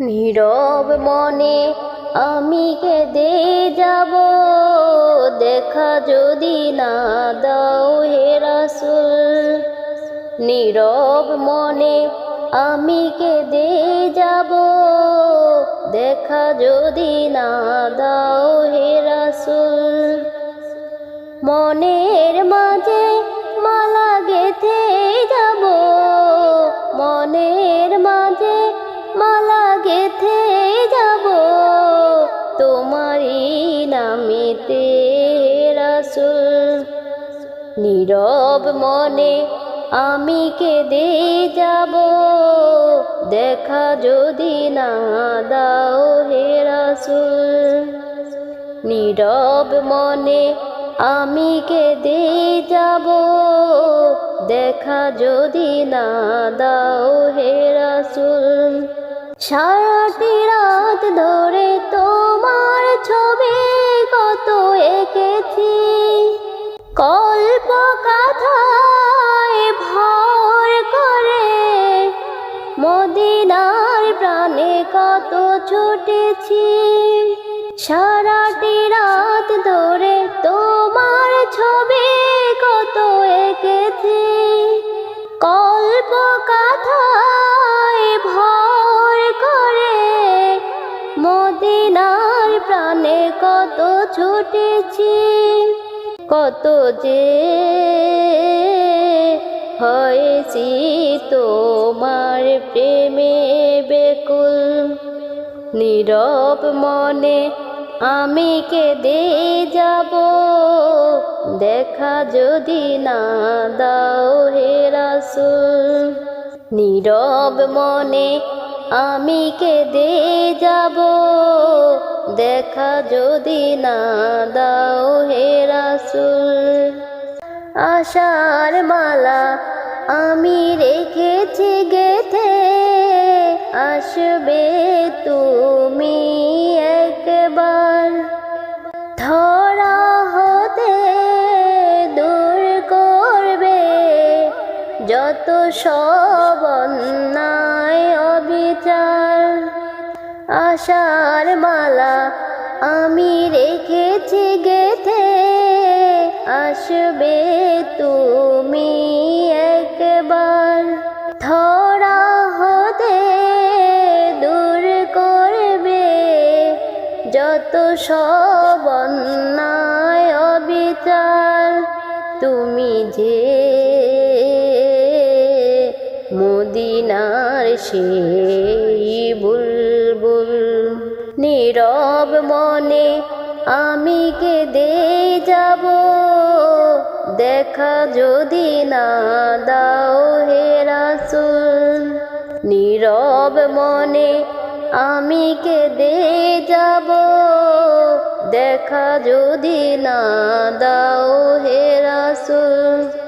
নীরব মনে আমি কেঁদে যাব। দেখা যদি না দাও হে রাসুল। নীরব মনে আমি কেঁদে যাব। দেখা যদি না দাও হে রাসুল। মনের মাঝে নীরব মনে আমি কেঁদে যাব। দেখা যদি না দাও হে রাসুল। নীরব মনে আমি কেঁদে যাব। দেখা যদি না দাও হে রাসুল। সারাটি রাত ধরে তোমার ছবি কত ছুটেছি। সারাটি রাত ধরে তোমার ছবি কত এঁকেছি। কল্প কথায় ভর করে মদিনার প্রাণে কত ছুটেছি। কত যে হয়েছি তোমার প্রেমে। নীরব মনে আমি কেঁদে যাব। দেখা যদি না দাও হে রাসুল। নীরব মনে আমি কেঁদে যাব। দেখা যদি না দাও হে রাসুল। আশার মালা আমি রেখেছি গেথে। আসবে তুমি একবার। ধরা হতে দূর করবে যত সব অবিচার। আশার মালা আমি রেখেছি গেথে। আসবে তুমি যত সব অন্যায় তুমি যে মদিনার সেই বুলবুল। নীরব মনে আমি কে কেঁদে যাব, দেখা যদি না দাও হে রাসুল। নীরব মনে আমি কেঁদে যাব দেখা যদি না দাও হে রাসুল।